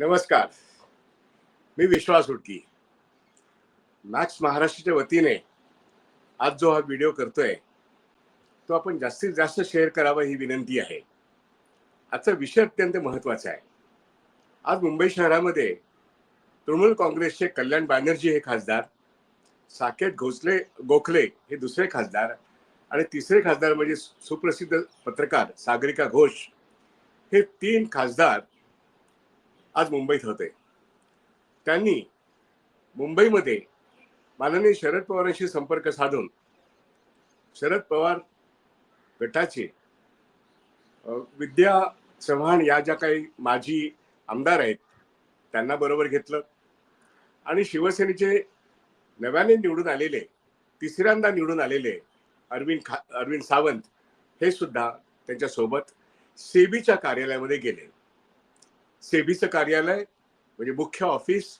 नमस्कार. मी विश्वास उडकी नाच महाराष्ट्राच्या वतीने आज जो हा व्हिडिओ करतोय तो आपण जास्तीत जास्त शेअर करावा ही विनंती आहे. आजचा विषय अत्यंत महत्त्वाचा आहे. आज मुंबई शहरामध्ये तृणमूल काँग्रेसचे कल्याण बॅनर्जी हे खासदार साकेत घोसले गोखले हे दुसरे खासदार आणि तिसरे खासदार म्हणजे सुप्रसिद्ध पत्रकार सागरिका घोष हे तीन खासदार आज मुंबईत होते. त्यांनी मुंबईमध्ये माननीय शरद पवारांशी संपर्क साधून शरद पवार गटाचे विद्या चव्हाण या ज्या काही माजी आमदार आहेत त्यांना बरोबर घेतलं. आणि शिवसेनेचे नव्याने निवडून आलेले तिसऱ्यांदा निवडून आलेले अरविंद खा अरविंद सावंत हे सुद्धा त्यांच्यासोबत सेबीच्या कार्यालयामध्ये गेले. सेबीचं कार्यालय म्हणजे मुख्य ऑफिस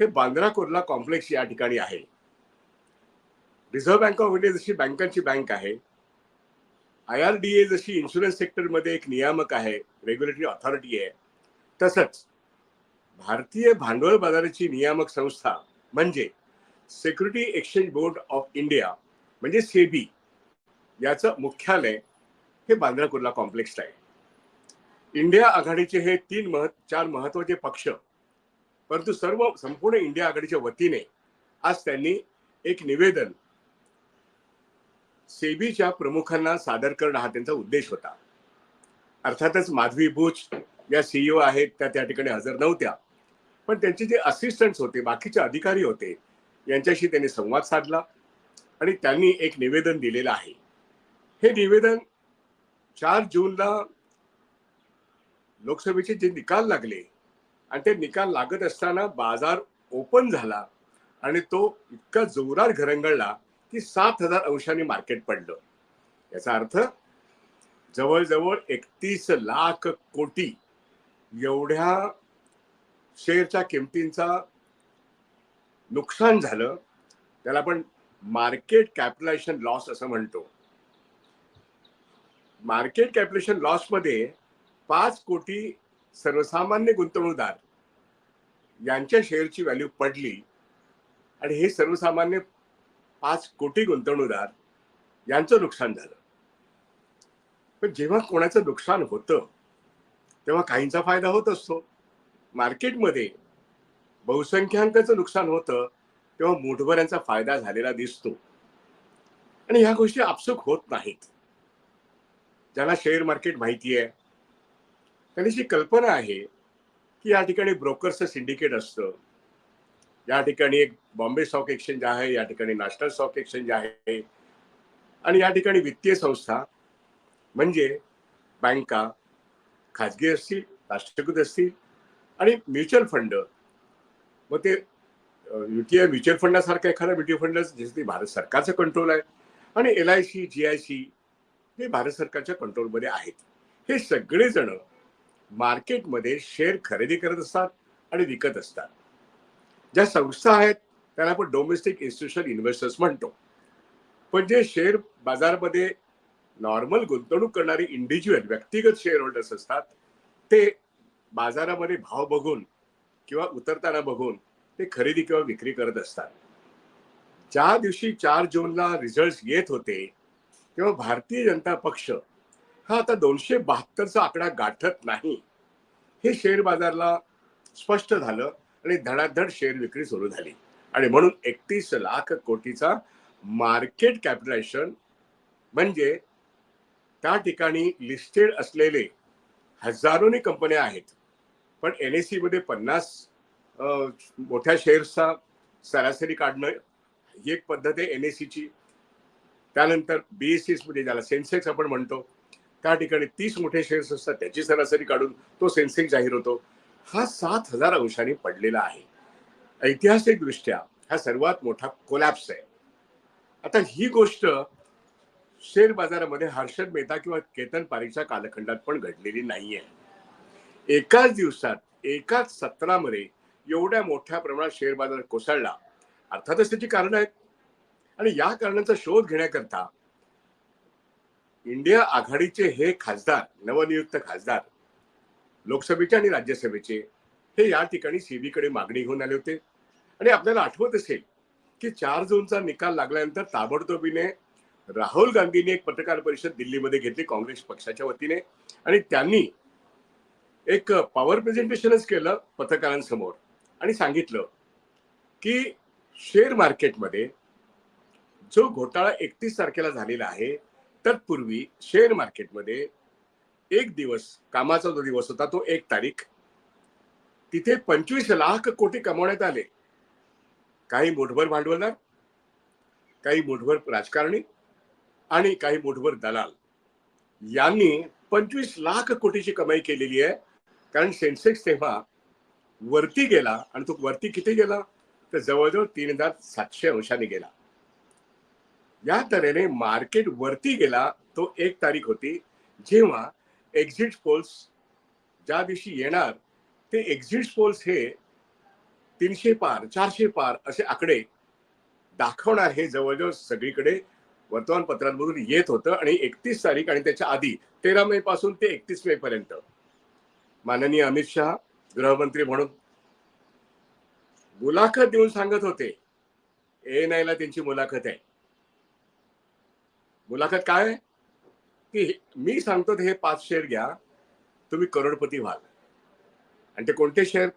हे बांद्रा कुर्ला कॉम्प्लेक्स या ठिकाणी आहे. रिझर्व्ह बँक ऑफ इंडिया जशी बँकांची बँक आहे आय आर डी ए जशी इन्शुरन्स सेक्टरमध्ये एक नियामक आहे रेग्युलेटरी ऑथॉरिटी आहे तसंच भारतीय भांडवल बाजाराची नियामक संस्था म्हणजे security exchange board of India म्हणजे सेबी याचं मुख्यालय हे बांद्रा कुर्ला कॉम्प्लेक्स आहे. इंडिया आघाडीचे हे तीन महत् चार महत्त्वाचे पक्ष परंतु सर्व संपूर्ण इंडिया आघाडीच्या वतीने आज त्यांनी एक निवेदन सेबीच्या प्रमुखांना सादर करणं हा त्यांचा उद्देश होता. अर्थातच माधवी बुच या सीईओ आहेत त्या त्या ठिकाणी हजर नव्हत्या. पण त्यांचे जे असिस्टंट्स होते बाकीचे अधिकारी होते यांच्याशी त्यांनी संवाद साधला आणि त्यांनी एक निवेदन दिलेलं आहे. हे निवेदन चार जूनला लोकसभेचे जे निकाल लागले आणि ते निकाल लागत असताना बाजार ओपन झाला आणि तो इतका जोरात घरंगळला की सात हजार अंशांनी मार्केट पडलं. याचा अर्थ जवळजवळ एकतीस लाख कोटी एवढ्या शेअरच्या किमतींचा नुकसान झालं. त्याला आपण मार्केट कॅपिटलायझेशन लॉस असं म्हणतो. मार्केट कॅपिटलेशन लॉसमध्ये पाच कोटी सर्वसामान्य गुंतवणूकदार यांच्या शेअरची व्हॅल्यू पडली आणि हे सर्वसामान्य पाच कोटी गुंतवणूकदार यांचं नुकसान झालं. पण जेव्हा कोणाचं नुकसान होतं तेव्हा काहींचा फायदा होत असतो. मार्केटमध्ये बहुसंख्यांकाचं नुकसान होतं तेव्हा मोठभऱ्यांचा फायदा झालेला दिसतो. आणि ह्या गोष्टी आपसुक होत नाहीत. ज्यांना शेअर मार्केट माहिती आहे त्यांनी जी कल्पना आहे की या ठिकाणी ब्रोकरचं सिंडिकेट असतं या ठिकाणी एक बॉम्बे स्टॉक एक्सचेंज आहे या ठिकाणी नॅशनल स्टॉक एक्सचेंज आहे आणि या ठिकाणी वित्तीय संस्था म्हणजे बँका खाजगी असतील राष्ट्रीयकृत असतील आणि म्युच्युअल फंड. मग ते युटीआय म्युच्युअल फंडासारखा एखादा म्युच्युअल फंड ज्याची भारत सरकारचं कंट्रोल आहे आणि L I C G I C हे भारत सरकारच्या कंट्रोलमध्ये आहेत. हे सगळेजण मार्केटमध्ये शेअर खरेदी करत असतात आणि विकत असतात. ज्या संस्था आहेत त्याला आपण डोमेस्टिक इन्स्टिट्यूशनल इन्व्हेस्टर्स म्हणतो. पण जे शेअर बाजारमध्ये नॉर्मल गुंतवणूक करणारी इंडिव्हिज्युअल व्यक्तिगत शेअर होल्डर्स असतात ते बाजारामध्ये भाव बघून किंवा उतरताना बघून ते खरेदी किंवा विक्री करत असतात. ज्या दिवशी चार जूनला रिझल्ट येत होते तेव्हा भारतीय जनता पक्ष हा आता दोनशे बहात्तरचा आकडा गाठत नाही. हे शेअर बाजारला स्पष्ट झालं आणि धडाधड शेअर विक्री सुरू झाली. आणि म्हणून एकतीस लाख कोटीचा मार्केट कॅपिटलायझेशन म्हणजे त्या ठिकाणी लिस्टेड असलेले हजारोनी कंपन्या आहेत. पण एन एसमध्ये पन्नास मोठ्या शेअर्सचा सरासरी काढणं ही एक पद्धत आहे एन एस ची त्यानंतर बी ए सी मध्ये ज्याला सेन्सेक्स आपण म्हणतो त्या ठिकाणी तीस मोठे शेअर्स असतात त्याची सरासरी काढून तो सेन्सेक्स जाहीर होतो. हा सात हजार अंशांनी पडलेला आहे. ऐतिहासिक दृष्ट्या हा सर्वात मोठा कोलॅप्स आहे. आता ही गोष्ट शेअर बाजारामध्ये हर्षद मेहता किंवा केतन पारीच्या कालखंडात पण घडलेली नाहीये. एकाच दिवसात एकाच सत्रामध्ये एवढ्या मोठ्या प्रमाणात शेअर बाजार कोसळला. अर्थातच त्याची कारण आहेत. आणि या कारणांचा शोध घेण्याकरता इंडिया आघाडीचे हे खासदार नवनियुक्त खासदार लोकसभेचे आणि राज्यसभेचे हे या ठिकाणी सीबीकडे मागणी घेऊन आले होते. आणि आपल्याला आठवत असेल की चार जूनचा निकाल लागल्यानंतर ताबडतोबीने राहुल गांधींनी एक पत्रकार परिषद दिल्लीमध्ये घेतली काँग्रेस पक्षाच्या वतीने. आणि त्यांनी एक पॉवर प्रेझेंटेशनच केलं पत्रकारांसमोर आणि सांगितलं की शेअर मार्केटमध्ये जो घोटाळा एकतीस तारखेला झालेला आहे तत्पूर्वी शेअर मार्केटमध्ये एक दिवस कामाचा जो दिवस होता तो एक तारीख. तिथे पंचवीस लाख कोटी कमवण्यात आले. काही मोठभर भांडवलदार काही मोठभर राजकारणी आणि काही मोठभर दलाल. यांनी पंचवीस लाख कोटीची कमाई केलेली आहे. कारण सेन्सेक्स तेव्हा वरती गेला आणि तो वरती किती गेला? तर जवळजवळ तीन हजार सातशे अंशाने गेला. या तऱ्हेने मार्केट वरती गेला तो एक तारीख होती. जेव्हा एक्झिट पोल्स ज्या दिवशी येणार ते एक्झिट पोल्स हे तीनशे पार चारशे पार असे आकडे दाखवणार हे जवळजवळ सगळीकडे वर्तमानपत्रांमधून येत होतं आणि एकतीस तारीख आणि त्याच्या आधी तेरा मे पासून ते एकतीस मे पर्यंत. माननीय अमित शहा गृहमंत्री म्हणून मुलाखत देऊन सांगत होते. एन ला त्यांची मुलाखत आहे. मुलाखत काय की मी सांगतो हे पाच शेअर घ्या तुम्ही करोडपती व्हाल. आणि ते कोणते शेअर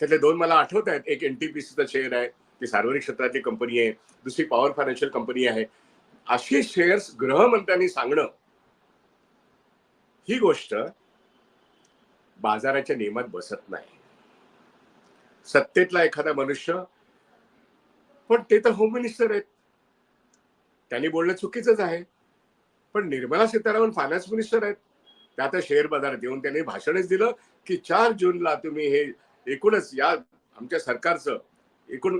त्यातले दोन मला आठवत आहेत. एक एनटीपीसीचा शेअर आहे ती सार्वजनिक क्षेत्रातली कंपनी आहे दुसरी पॉवर फायनान्शियल कंपनी आहे. अशी शेअर्स गृहमंत्र्यांनी सांगणं ही गोष्ट बाजाराच्या नियमात बसत नाही. सत्तेतला एखादा मनुष्य पण ते तर होम मिनिस्टर आहेत. त्यांनी बोलणं चुकीचंच आहे. पण निर्मला सीतारामन फायनान्स मिनिस्टर आहेत. त्या आता शेअर बाजारात येऊन त्यांनी भाषणच दिलं की चार जूनला तुम्ही हे एकूणच या आमच्या सरकारचं एकूण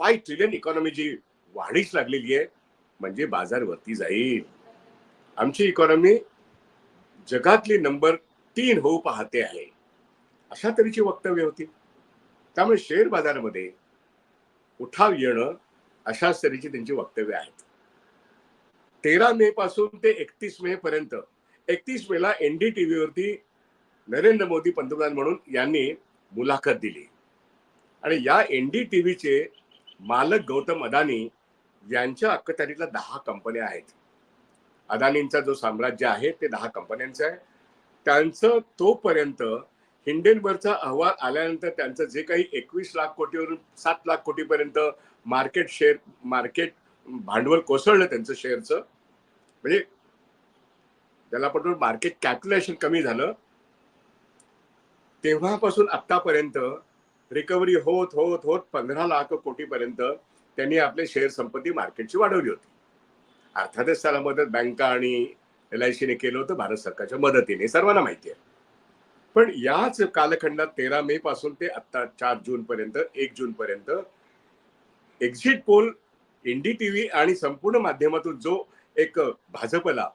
फाय ट्रिलियन इकॉनॉमी जी वाढीच लागलेली आहे म्हणजे बाजार वरती जाईल. आमची इकॉनॉमी जगातली नंबर तीन होऊ पाहते आहे. अशा तऱ्हेची वक्तव्य होती. त्यामुळे शेअर बाजारामध्ये उठाव येणं अशाच तऱ्हेची त्यांची वक्तव्य आहेत. तेरा मे पासून ते एकतीस मे पर्यंत. एकतीस मेला एनडीटीव्ही वरती नरेंद्र मोदी पंतप्रधान म्हणून यांनी मुलाखत दिली. आणि या एनडीटीव्हीचे मालक गौतम अदानी यांच्या अखत्यारीतल्या दहा कंपन्या आहेत. अदानींचा जो साम्राज्य आहे ते दहा कंपन्यांचं आहे. त्यांचं तोपर्यंत हिंडेनबर्गचा अहवाल आल्यानंतर त्यांचं जे काही एकवीस लाख कोटीवरून सात लाख कोटीपर्यंत मार्केट शेअर मार्केट भांडवल कोसळलं त्यांचं शेअरचं म्हणजे त्याला आपण मार्केट कॅल्क्युलेशन कमी झालं. तेव्हापासून आतापर्यंत रिकव्हरी होत होत होत पंधरा लाख कोटीपर्यंत त्यांनी आपले शेअर संपत्ती मार्केटची वाढवली होती. अर्थातच त्याला मदत बँका आणि एल आय सीने केलं होतं भारत सरकारच्या मदतीने. सर्वांना माहिती आहे. पण याच कालखंडात तेरा मे पासून ते आता चार जून पर्यंत एक जून पर्यंत एक्झिट पोल एनडीटीव्ही आणि संपूर्ण माध्यमातून जो एक भाजपला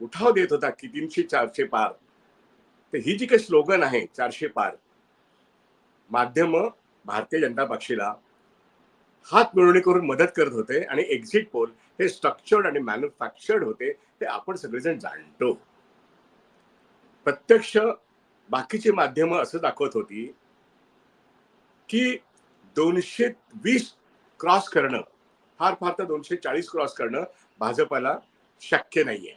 उठाव देत होता की तीनशे चारशे पार तर ही जी काही स्लोगन आहे चारशे पार माध्यम भारतीय जनता पक्षाला हात मिळवणी करून मदत करत होते आणि एक्झिट पोल हे स्ट्रक्चर्ड आणि मॅन्युफॅक्चर्ड होते हे आपण सगळेजण जाणतो. प्रत्यक्ष बाकीची माध्यम असं दाखवत होती की दोनशे वीस क्रॉस करणं. फार फार तर दोनशे चाळीस क्रॉस करणं भाजपला शक्य नाहीये.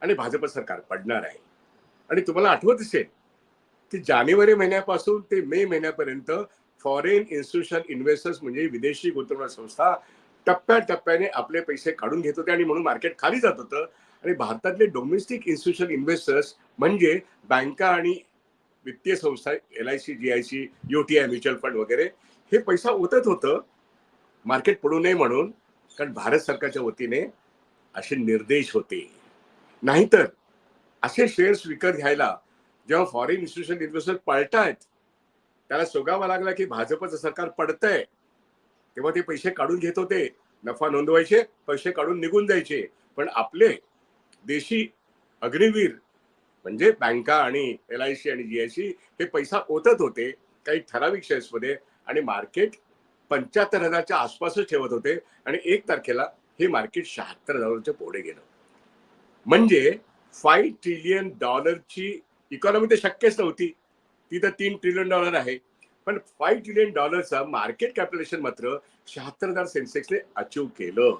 आणि भाजप सरकार पडणार आहे. आणि तुम्हाला आठवत असेल की जानेवारी महिन्यापासून ते मे महिन्यापर्यंत फॉरेन इन्स्टिट्यूशन इन्व्हेस्टर्स म्हणजे विदेशी गुंतवणूक संस्था टप्प्याटप्प्याने आपले पैसे काढून घेत होते आणि म्हणून मार्केट खाली जात होतं. आणि भारतातले डोमेस्टिक इन्स्टिट्यूशन इन्व्हेस्टर्स म्हणजे बँका आणि वित्तीय संस्था L I C G I C U T I mutual fund वगैरे हे पैसा ओतत होतं. मार्केट पडू नये म्हणून कारण भारत सरकारच्या वतीने असे निर्देश होते. नाहीतर असे शेअर्स विकत घ्यायला जेव्हा फॉरेन इन्स्टिट्यूशन इन्व्हेस्टर पळतायत त्याला सोगावा लागला की भाजपचं सरकार पडतंय. तेव्हा ते पैसे काढून घेत होते. नफा नोंदवायचे पैसे काढून निघून जायचे. पण आपले देशी अग्निवीर म्हणजे बँका आणि एल आय सी आणि जी आय सी हे पैसा ओतत होते काही ठराविक शेअर्समध्ये आणि मार्केट पंच्याहत्तर हजारच्या आसपासच ठेवत होते आणि एक तारखेला हे मार्केट शहात्तर हजाराच्या पुढे गेलं. म्हणजे फाईव्ह ट्रिलियन डॉलरची इकॉनॉमी तर शक्यच नव्हती. ती तर तीन ट्रिलियन डॉलर आहे. पण फाईव्ह ट्रिलियन डॉलरचं मार्केट कॅपिटलेशन मात्र शहात्तर हजार सेन्सेक्सने अचीव केलं.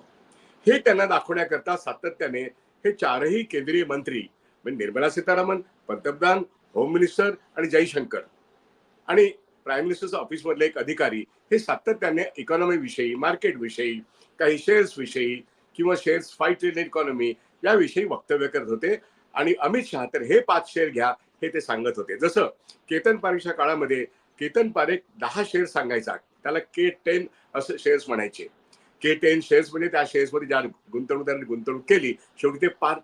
हे त्यांना दाखवण्याकरता सातत्याने हे चारही केंद्रीय मंत्री म्हणजे निर्मला सीतारामन पंतप्रधान होम मिनिस्टर आणि जयशंकर आणि प्राईम मिनिस्टरचं ऑफिसमधले एक अधिकारी हे सातत्याने इकॉनॉमी विषयी मार्केट विषयी काही शेअर्स विषयी किंवा शेअर्स फाईव्ह इन इकॉनॉमी याविषयी वक्तव्य करत होते. आणि अमित शहा तर हे पाच शेअर घ्या हे ते सांगत होते. जसं केतन पारेखच्या काळामध्ये केतन पारेख दहा शेअर सांगायचा. त्याला के टेन असं शेअर्स म्हणायचे. के टेन शेअर्स म्हणजे त्या शेअर्समध्ये ज्या गुंतवणूकदारांनी गुंतवणूक केली शेवटी ते पार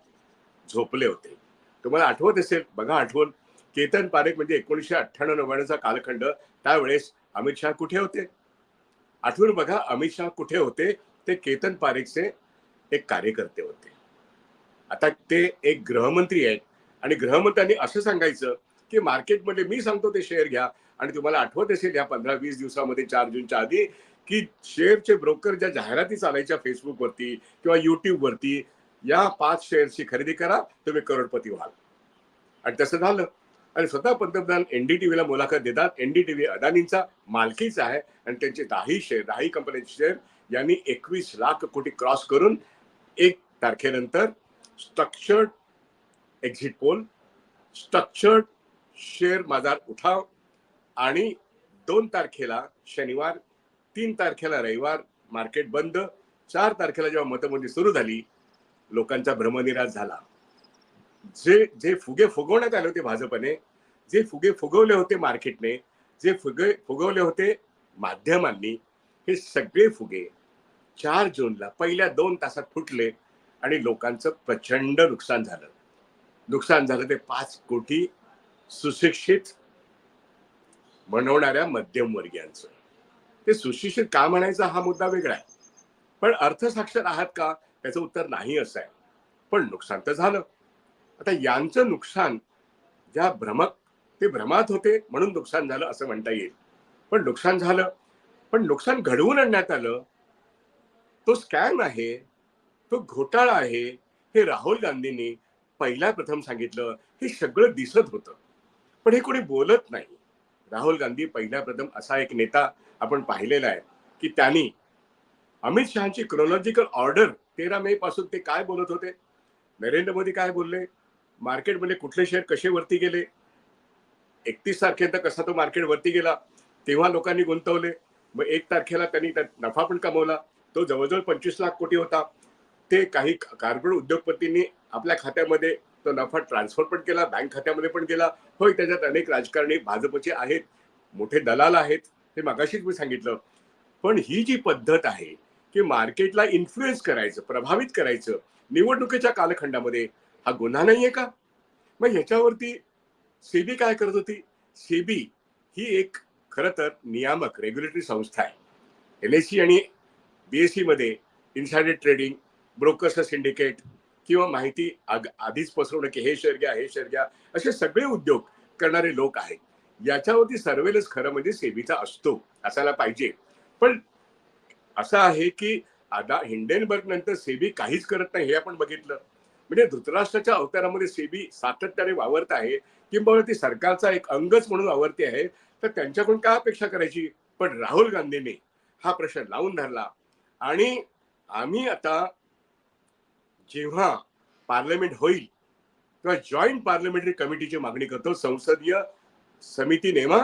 झोपले होते. तुम्हाला आठवत असेल? बघा आठवण. केतन पारेख म्हणजे एकोणीसशे अठ्ठ्याण्णव नव्याण्णवचा कालखंड. त्यावेळेस अमित शहा कुठे होते? आठवून बघा अमित शहा कुठे होते? ते केतन पारेखचे एक कार्यकर्ते होते. आता ते एक गृहमंत्री आहेत. आणि गृहमंत्र्यांनी असं सांगायचं की मार्केटमध्ये मी सांगतो ते शेअर घ्या. आणि तुम्हाला आठवत असेल या पंधरा वीस दिवसामध्ये चार जूनच्या आधी की शेअरचे ब्रोकर ज्या जाहिराती चालायच्या फेसबुकवरती किंवा युट्यूबवरती या पाच शेअरची खरेदी करा तुम्ही करोडपती व्हाल. आणि तसं झालं. आणि स्वतः पंतप्रधान एनडीटीव्हीला मुलाखत देतात. एनडीटीव्ही अदानींचा मालकीचा आहे. आणि त्यांचे दहाही शेअर दहाही कंपन्यांचे शेअर यांनी एकवीस लाख कोटी क्रॉस करून एक तारखेनंतर structured exit poll structured share बाजार उठाव आणि दोन तारखेला शनिवार तीन तारखेला रविवार मार्केट बंद चार तारखेला जेव्हा मतमोजणी सुरू झाली लोकांचा भ्रमनिराश झाला. जे जे फुगे फुगवण्यात आले होते भाजपने जे फुगे फुगवले होते मार्केटने जे फुगे फुगवले होते माध्यमांनी हे सगळे फुगे चार जूनला पहिल्या दोन तासात फुटले आणि लोकांचं प्रचंड नुकसान झालं. नुकसान झालं ते पाच कोटी सुशिक्षित बनवणाऱ्या मध्यमवर्गीयांचं. ते सुशिक्षित का म्हणायचा हा मुद्दा वेगळा आहे. पण अर्थसाक्षर आहात का? त्याचं उत्तर नाही असं आहे. पण नुकसान तर झालं. आता यांचं नुकसान ज्या भ्रमक ते भ्रमात होते म्हणून नुकसान झालं असं म्हणता येईल. पण नुकसान झालं. पण नुकसान घडवून आणण्यात आलं. तो स्कॅम आहे तो घोटाळा आहे हे राहुल गांधींनी पहिल्या प्रथम सांगितलं हे सगळं दिसत होतं. पण हे कोणी बोलत नाही. राहुल गांधी पहिल्या प्रथम असा एक नेता आपण पाहिलेला आहे की त्यांनी अमित शहाची क्रोलॉजिकल ऑर्डर तेरा मे पासून ते काय बोलत होते? नरेंद्र मोदी काय बोलले? मार्केटमध्ये कुठले शेअर कसे वरती गेले? एकतीस तारखेनंतर कसा तो मार्केट वरती गेला? तेव्हा लोकांनी गुंतवले. मग एक तारखेला त्यांनी त्यात नफा पण कमवला. तो जवळजवळ पंचवीस लाख कोटी होता. ते काही कार्पोरेट उद्योगपतींनी आपल्या खात्यामध्ये तो नफा ट्रान्सफर पण केला बँक खात्यामध्ये पण गेला. होय त्याच्यात अनेक राजकारणी भाजपचे आहेत मोठे दलाल आहेत हे मागाशीच मी सांगितलं. पण ही जी पद्धत आहे की मार्केटला इन्फ्लुएन्स करायचं प्रभावित करायचं निवडणुकीच्या कालखंडामध्ये हा गुन्हा नाहीये का? मग ह्याच्यावरती सेबी काय करत होती? सेबी ही एक खर तर नियामक रेग्युलेटरी संस्था आहे. एल एस सी आणि बीएससी मध्ये इन्सायडेड ट्रेडिंग ब्रोकर्स सिंडिकेट किंवा माहिती आधीच पसरवणं की हे शेअर घ्या हे शेअर घ्या असे सगळे उद्योग करणारे लोक आहेत. याच्यावरती सर्वेलन्स खरं म्हणजे सेबीचा असतो असायला पाहिजे. पण असं आहे की आता हिंडेनबर्ग नंतर सेबी काहीच करत नाही हे आपण बघितलं. म्हणजे धृतराष्ट्राच्या अवतारामध्ये सेबी सातत्याने वावरत आहे. किंबहुना ती सरकारचा एक अंगच म्हणून वावरते आहे. तर त्यांच्याकडून काय अपेक्षा करायची? पण राहुल गांधींनी हा प्रश्न लावून धरला. आणि आम्ही आता जेव्हा पार्लमेंट होईल तेव्हा जॉईंट पार्लमेंटरी कमिटीची मागणी करतो. संसदीय समिती नेमा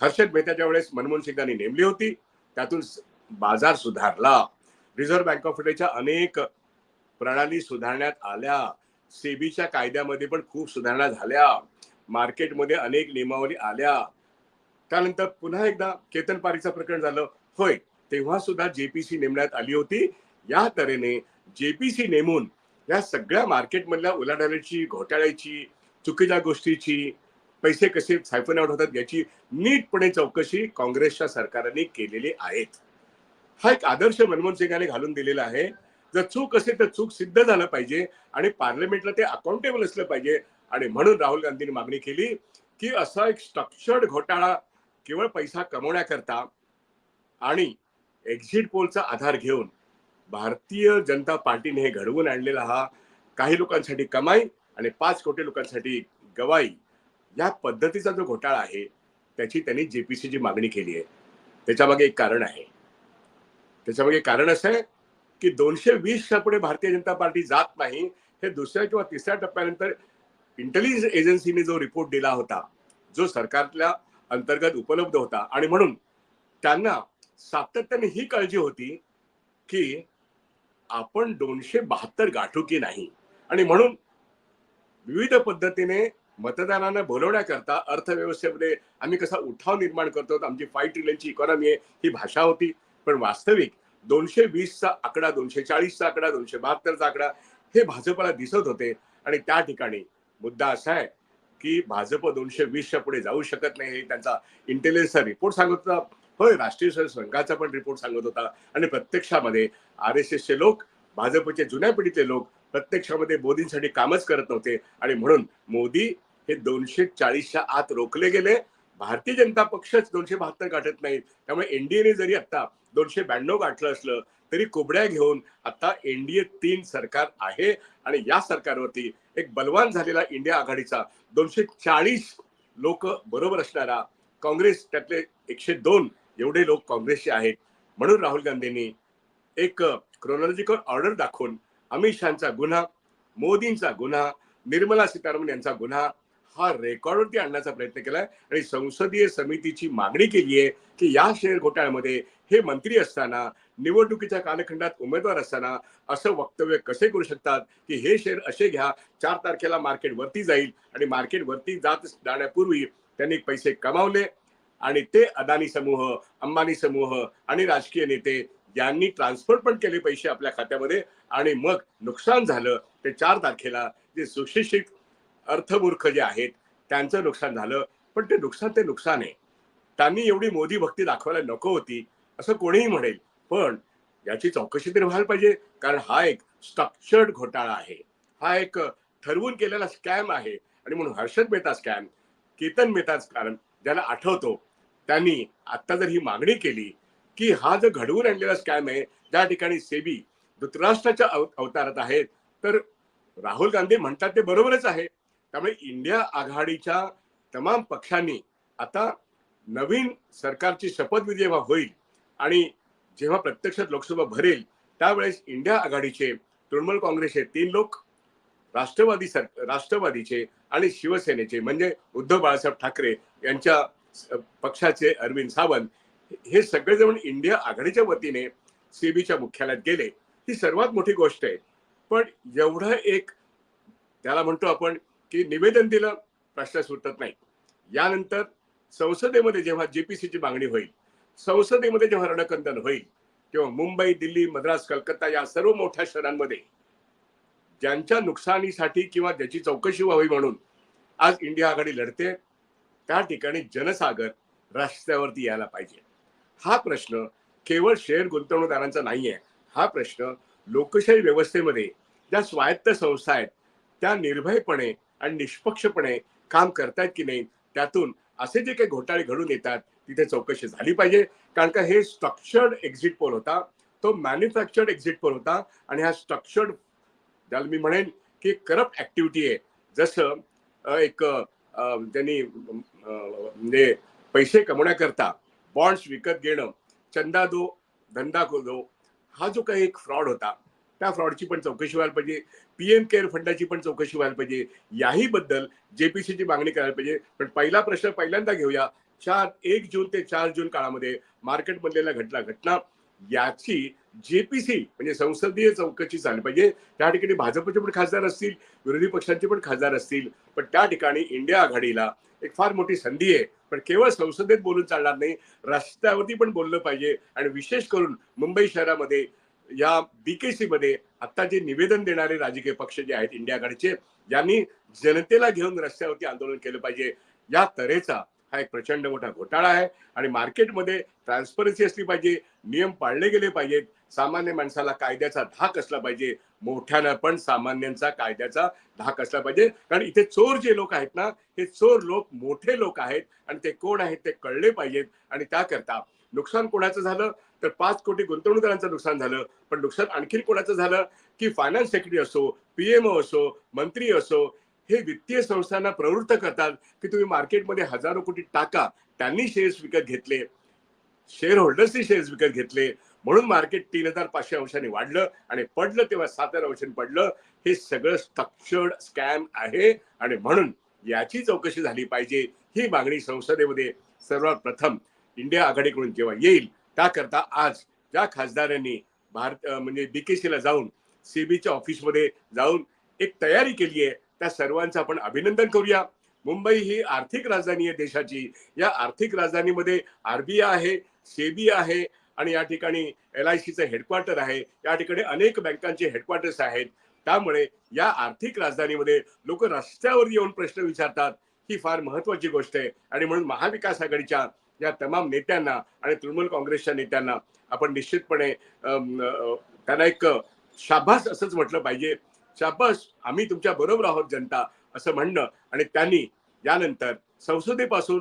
हर्षद मेहताच्या वेळेस मनमोहन सिंगांनी नेमली होती त्यातून बाजार सुधारला. रिझर्व्ह बँक ऑफ इंडियाच्या अनेक प्रणाली सुधारण्यात आल्या. सेबीच्या कायद्यामध्ये पण खूप सुधारणा झाल्या. मार्केटमध्ये अनेक नियमावली आल्या. त्यानंतर पुन्हा एकदा केतन पारीचं प्रकरण झालं. होय तेव्हा सुद्धा जेपीसी नेमण्यात आली होती. या तऱ्हेने जेपीसी नेमून या सगळ्या मार्केटमधल्या उलाढालीची घोटाळ्याची चुकीच्या गोष्टीची पैसे कसे सायफन आउट होतात याची नीटपणे चौकशी काँग्रेसच्या सरकारने केलेली आहेत. हा एक आदर्श मनमोहन सिंगाने घालून दिलेला आहे. जर चूक असेल तर चूक सिद्ध झालं पाहिजे आणि पार्लमेंटला ते अकाउंटेबल असलं पाहिजे. आणि म्हणून राहुल गांधींनी मागणी केली की असा एक स्ट्रक्चर्ड घोटाळा केवळ पैसा कमवण्याकरता आणि एक्झिट पोलचा आधार घेऊन भारतीय जनता पार्टीने हे घडवून आणलेला हा काही लोकांसाठी कमाई आणि पाच कोटी लोकांसाठी गवाई या पद्धतीचा जो घोटाळा आहे त्याची त्यांनी जेपीसीची मागणी केली आहे. त्याच्यामागे एक कारण आहे. त्याच्यामागे कारण असं आहे की दोनशे वीसच्या पुढे भारतीय जनता पार्टी जात नाही हे दुसऱ्या किंवा तिसऱ्या टप्प्यानंतर इंटेलिजन्स एजन्सीने जो रिपोर्ट दिला होता जो सरकारच्या अंतर्गत उपलब्ध होता. आणि म्हणून त्यांना सातत्याने ही काळजी होती की आपण दोनशे बहात्तर गाठू की नाही. आणि म्हणून विविध पद्धतीने मतदारांना बोलवण्याकरता अर्थव्यवस्थेमध्ये आम्ही कसा उठाव निर्माण करतो आमची फाईव्ह ट्रिलियनची इकॉनॉमी आहे ही भाषा होती. पण वास्तविक दोनशे वीसचा आकडा दोनशे चाळीसचा आकडा दोनशे बहात्तरचा आकडा हे भाजपला दिसत होते. आणि त्या ठिकाणी मुद्दा असा आहे की भाजप दोनशे वीसच्या पुढे जाऊ शकत नाही हे त्यांचा इंटेलिजन्सचा रिपोर्ट सांगत होता. होय राष्ट्रीय संघाचा पण रिपोर्ट सांगत होता. आणि प्रत्यक्षामध्ये आर एस एसचे लोक भाजपचे जुन्या पिढीतले लोक प्रत्यक्षामध्ये मोदींसाठी कामच करत नव्हते. आणि म्हणून मोदी हे दोनशे चाळीसच्या आत रोखले गेले भारतीय जनता पक्षच दोनशे बहात्तर गाठत नाही त्यामुळे एनडीएने जरी आता दोनशे ब्याण्णव गाठलं असलं तरी कोबड्या घेऊन आता एनडीए तीन सरकार आहे. आणि या सरकारवरती एक बलवान झालेला इंडिया आघाडीचा दोनशे चाळीस लोक बरोबर असणारा काँग्रेस त्यातले एकशे दोन एवढे लोक काँग्रेसचे आहेत. म्हणून राहुल गांधींनी एक क्रोनॉलॉजिकल ऑर्डर दाखवून अमित शहाचा गुन्हा मोदींचा गुन्हा निर्मला सीतारामन यांचा गुन्हा हा रेकॉर्डवरती आणण्याचा प्रयत्न केलाय आणि संसदीय समितीची मागणी केली आहे की या शेअर घोटाळ्यामध्ये हे मंत्री असताना निवडणुकीच्या कालखंडात उमेदवार असताना असं वक्तव्य कसे करू शकतात की हे शेअर असे घ्या चार तारखेला मार्केट वरती जाईल आणि मार्केट वरती जात जाण्यापूर्वी त्यांनी पैसे कमावले आणि ते अदानी समूह अंबानी समूह आणि राजकीय नेते यांनी ट्रान्सफर पण केले पैसे आपल्या खात्यामध्ये आणि मग नुकसान झालं. ते चार तारखेला जे सुशिक्षित अर्थमूर्ख जे आहेत त्यांचं नुकसान झालं. पण ते नुकसान ते नुकसान आहे. त्यांनी एवढी मोदी भक्ती दाखवायला नको होती असं कोणीही म्हणेल. पण याची चौकशी तरी व्हायला पाहिजे कारण हा एक स्ट्रक्चर्ड घोटाळा आहे. हा एक ठरवून केलेला स्कॅम आहे. आणि म्हणून हर्षद मेहता स्कॅम केतन मेहता कारण ज्याला आठवतो त्यांनी आता जर ही मागणी केली की हा जो घडवून आणलेला स्कॅम आहे ज्या ठिकाणी सेबी धृतराष्ट्राच्या अव- अवतारात आहेत तर राहुल गांधी म्हणतात ते बरोबरच आहे. त्यामुळे इंडिया आघाडीच्या तमाम पक्षांनी आता नवीन सरकारची शपथविधी जेव्हा होईल आणि जेव्हा प्रत्यक्षात लोकसभा भरेल त्यावेळेस इंडिया आघाडीचे तृणमूल काँग्रेसचे तीन लोक राष्ट्रवादी सर राष्ट्रवादीचे आणि शिवसेनेचे म्हणजे उद्धव बाळासाहेब ठाकरे यांच्या पक्षाचे अरविंद सावंत हे सगळेजण इंडिया आघाडीच्या वतीने सेबीच्या मुख्यालयात गेले. ही सर्वात मोठी गोष्ट आहे. पण एवढं एक त्याला म्हणतो आपण की निवेदन दिलं प्रश्न सुटत नाही. यानंतर संसदेमध्ये जेव्हा जेपीसीची मागणी होईल संसदेमध्ये जेव्हा रणकंदन होईल तेव्हा मुंबई दिल्ली मद्रास कलकत्ता या सर्व मोठ्या शहरांमध्ये ज्यांच्या नुकसानीसाठी किंवा ज्याची चौकशी व्हावी म्हणून आज इंडिया आघाडी लढते त्या ठिकाणी जनसागर रस्त्यावरती यायला पाहिजे. हा प्रश्न केवळ शेअर गुंतवणूकदारांचा नाहीये. हा प्रश्न लोकशाही व्यवस्थेमध्ये ज्या स्वायत्त संस्था आहेत त्या निर्भयपणे आणि निष्पक्षपणे काम करतायत की नाही त्यातून असे जे काही घोटाळे घडून येतात तिथे चौकशी झाली पाहिजे. कारण का हे स्ट्रक्चर्ड एक्झिट पोल होता. तो मॅन्युफॅक्चर्ड एक्झिट पोल होता. आणि हा स्ट्रक्चर्ड ज्याला मी म्हणेन की करप्ट ऍक्टिव्हिटी आहे. जसं एक त्यांनी म्हणजे पैसे कमवण्याकरता बॉन्ड्स विकत घेणं चंदा दो धंदा दो हा जो काही एक फ्रॉड होता त्या फ्रॉडची पण चौकशी व्हायला पाहिजे पीएम केअर फंडाची पण चौकशी व्हायला पाहिजे. याही बद्दल जेपीसीची मागणी करायला पाहिजे. पण पहिला प्रश्न पहिल्यांदा घेऊया. चार एक जून ते चार जून काळामध्ये मार्केट बनलेल्या घटना घटना याची जेपीसी म्हणजे संसदीय चौकशी झाली पाहिजे. त्या ठिकाणी भाजपचे पण खासदार असतील विरोधी पक्षांचे पण खासदार असतील. पण त्या ठिकाणी इंडिया आघाडीला एक फार मोठी संधी आहे. पण केवळ संसदेत बोलून चालणार नाही रस्त्यावरती पण बोललं पाहिजे. आणि विशेष करून मुंबई शहरामध्ये या बीकेसी मध्ये आता जे निवेदन देणारे राजकीय पक्ष जे आहेत इंडियाकडचे यांनी जनतेला घेऊन रस्त्यावरती आंदोलन केलं पाहिजे. या तऱ्हेचा हा एक प्रचंड मोठा घोटाळा आहे आणि मार्केटमध्ये ट्रान्सपरन्सी असली पाहिजे नियम पाळले गेले पाहिजेत. सामान्य माणसाला कायद्याचा धाक असला पाहिजे. मोठ्यानं पण सामान्यांचा कायद्याचा धाक असला पाहिजे. कारण इथे चोर जे लोक आहेत ना हे चोर लोक मोठे लोक आहेत आणि ते कोण आहेत ते कळले पाहिजेत. आणि त्याकरता नुकसान कोणाचं झालं? तर पाच कोटी गुंतवणूकदारांचं नुकसान झालं. पण नुकसान आणखी कोणाचं झालं? की फायनान्स सेक्रेटरी असो पीएमओ असो मंत्री असो हे वित्तीय संस्थांना प्रवृत्त करतात की तुम्ही मार्केटमध्ये हजारो कोटी टाका त्यांनी शेअर्स विकत घेतले. शेअर होल्डर्सनी शेअर्स विकत घेतले. म्हणून मार्केट तीन हजार पाचशे अंशांनी वाढलं आणि पडलं तेव्हा सात हजार अंशांनी पडलं. हे सगळं स्ट्रक्चर्ड स्कॅम आहे आणि म्हणून याची चौकशी झाली पाहिजे. ही मागणी संसदेमध्ये सर्वात प्रथम इंडिया आघाडीकडून जेव्हा येईल त्याकरता आज ज्या खासदारांनी भारत म्हणजे बी म्हणजे सीला जाऊन सीबीच्या ऑफिसमध्ये जाऊन एक तयारी केली आहे त्या सर्वांचं आपण अभिनंदन करूया. मुंबई ही आर्थिक राजधानी आहे देशाची. या आर्थिक राजधानीमध्ये आरबीआय आहे सेबी आहे आणि या ठिकाणी एल आय सीचं हेडक्वार्टर आहे. या ठिकाणी अनेक बँकांचे हेडक्वार्टर्स आहेत. त्यामुळे या आर्थिक राजधानीमध्ये लोक रस्त्यावर येऊन प्रश्न विचारतात ही फार महत्वाची गोष्ट आहे. आणि म्हणून महाविकास आघाडीच्या या तमाम नेत्यांना आणि तृणमूल काँग्रेसच्या नेत्यांना आपण निश्चितपणे त्यांना एक शाबास असंच म्हटलं पाहिजे. शाबास आम्ही तुमच्या बरोबर आहोत जनता असं म्हणणं आणि त्यांनी यानंतर संसदेपासून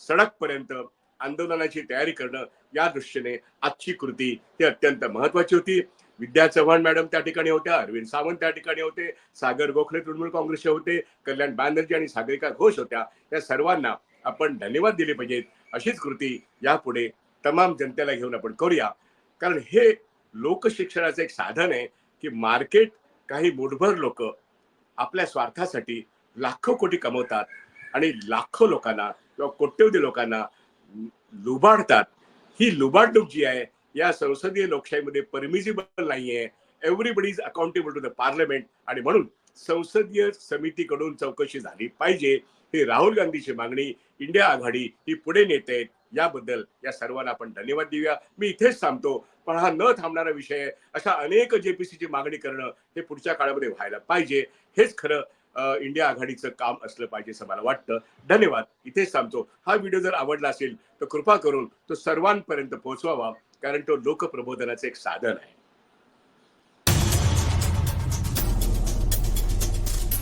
सडकपर्यंत आंदोलनाची तयारी करणं या दृष्टीने आजची कृती ही अत्यंत महत्वाची होती. विद्या चव्हाण मॅडम त्या ठिकाणी होत्या अरविंद सावंत त्या ठिकाणी होते सागर गोखले तृणमूल काँग्रेसचे होते कल्याण बॅनर्जी आणि सागरिका घोष होत्या. या सर्वांना आपण धन्यवाद दिले पाहिजेत. अशीच कृती यापुढे तमाम जनतेला घेऊन आपण करूया. कारण हे लोकशिक्षणाचं एक साधन आहे की मार्केट काही मुठभर लोक आपल्या स्वार्थासाठी लाखो कोटी कमवतात आणि लाखो लोकांना किंवा कोट्यवधी लोकांना लुबाडतात. ही लुबाडणूक जी आहे या संसदीय लोकशाहीमध्ये परमिजिबल नाहीये. Everybody is accountable to the parliament आणि म्हणून संसदीय समितीकडून चौकशी झाली पाहिजे. ही राहुल गांधीची मागणी इंडिया आघाडी ही पुढे नेते याबद्दल या सर्वांना आपण धन्यवाद देऊया. मी इथेच थांबतो. पण हा न थांबणारा विषय आहे अशा अनेक जेपीसीची मागणी करणं हे पुढच्या काळामध्ये व्हायला पाहिजे. हेच खरं इंडिया आघाडीचं काम असलं पाहिजे असं मला वाटतं. धन्यवाद. इथेच थांबतो. हा व्हिडिओ जर आवडला असेल तर कृपा करून तो सर्वांपर्यंत पोहोचवावा कारण तो लोकप्रबोधनाचं एक साधन आहे.